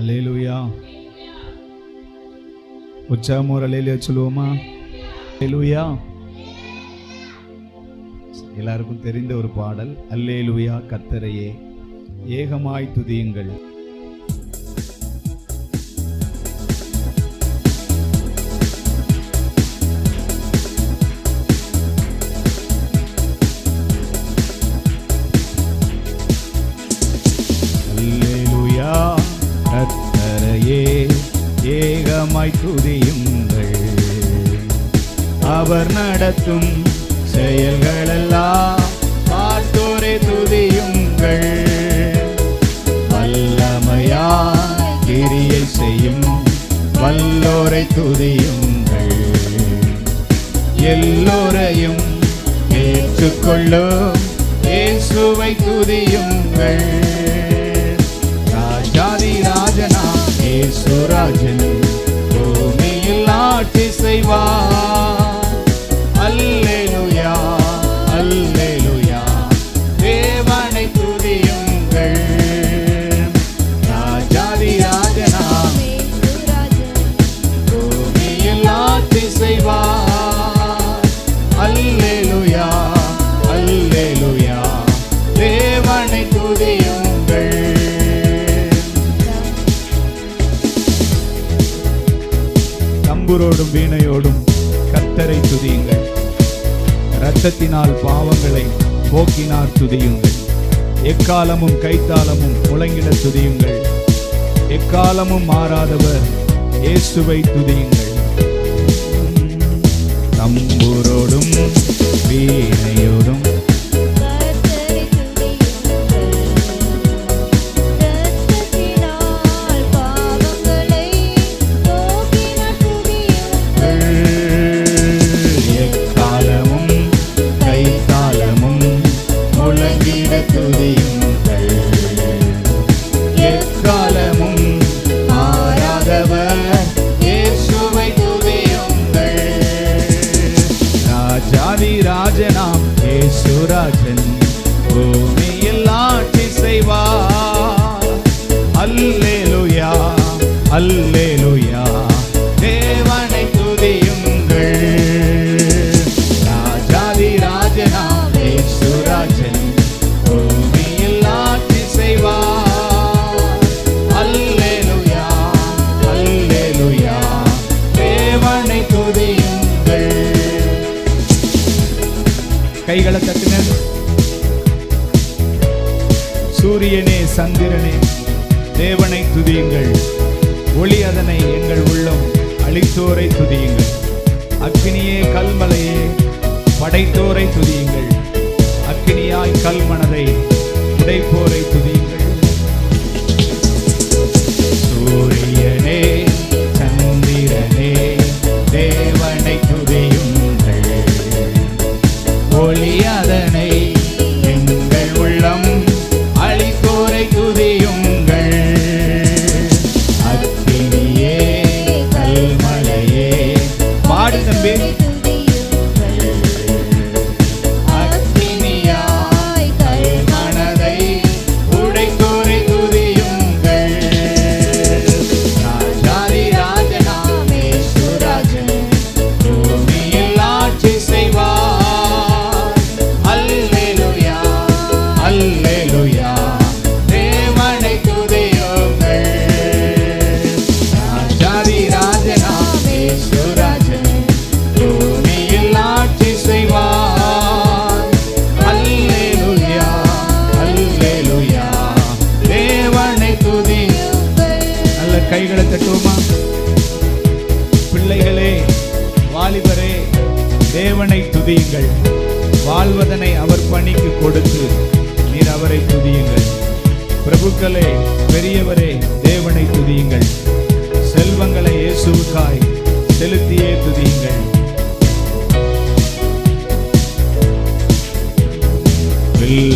அலையலுயா உற்சாகம் ஒரு அல்லேலூயா சொல்லுவோமா? அல்லேலூயா எல்லாருக்கும் தெரிந்த ஒரு பாடல். அல்லேலுயா கத்தரையே ஏகமாய் துதியுங்கள். துதியுங்கள் அவர் நடத்தும் செயல்களெல்லாம் பார்த்தோரே துதியுங்கள். வல்லமையா கிரியை செய்யும் வல்லோரை துதியுங்கள். எல்லோரையும் ஏற்றுக்கொள்ளும் இயேசுவை துதியுங்கள். ராஜாதி ராஜனா இயேசுராஜன் பூமியில் செய்வார். தம்புரோடும் வீணையோடும் கத்தரை துதியுங்கள். இரத்தத்தினால் பாவங்களை போக்கினார் துதியுங்கள். எக்காலமும் கைத்தாளமும் முழங்கிட துதியுங்கள். எக்காலமும் மாறாதவர் இயேசுவை துதியுங்கள். தம்புரோடும் வீணையோ அல்லேலூயா. தேவனை துதியுங்கள். ராஜாதி ராஜனாம் இயேசுராஜன் பூமியில் ஆட்சி செய்வார். அல்லேலூயா அல்லேலூயா. தேவனை துதியுங்கள். கைகளை தட்டுங்க. சூரியனே சந்திரனே தேவனை துதியுங்கள். ஒளி அதனை எங்கள் உள்ளம் அழித்தோரை துதியுங்கள். அக்னியே கல்மலையே படைத்தோரை துதியுங்கள். அக்கினியாய் கல்மனதை உடைப்போரை கைகளை தட்டுவோமா? பிள்ளைகளே வாலிபரே தேவனை துதியுங்கள். வாழ்வதனை அவர் பணிக்கு கொடுத்து நீர் அவரை துதியுங்கள். பிரபுக்களே பெரியவரே தேவனை துதியுங்கள். செல்வங்களை இயேசுவுக்காய் செலுத்தியே துதியுங்கள். பிள்ளைகளே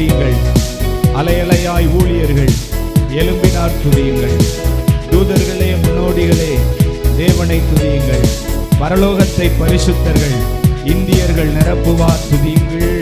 துதியுங்கள். அலையலையாய் ஊழியர்கள் எலும்பினார் துதியுங்கள். தூதர்களே முன்னோடிகளே தேவனை துதியுங்கள். பரலோகத்தை பரிசுத்தர்கள் இந்தியர்கள் நிரப்புவார் துதியுங்கள்.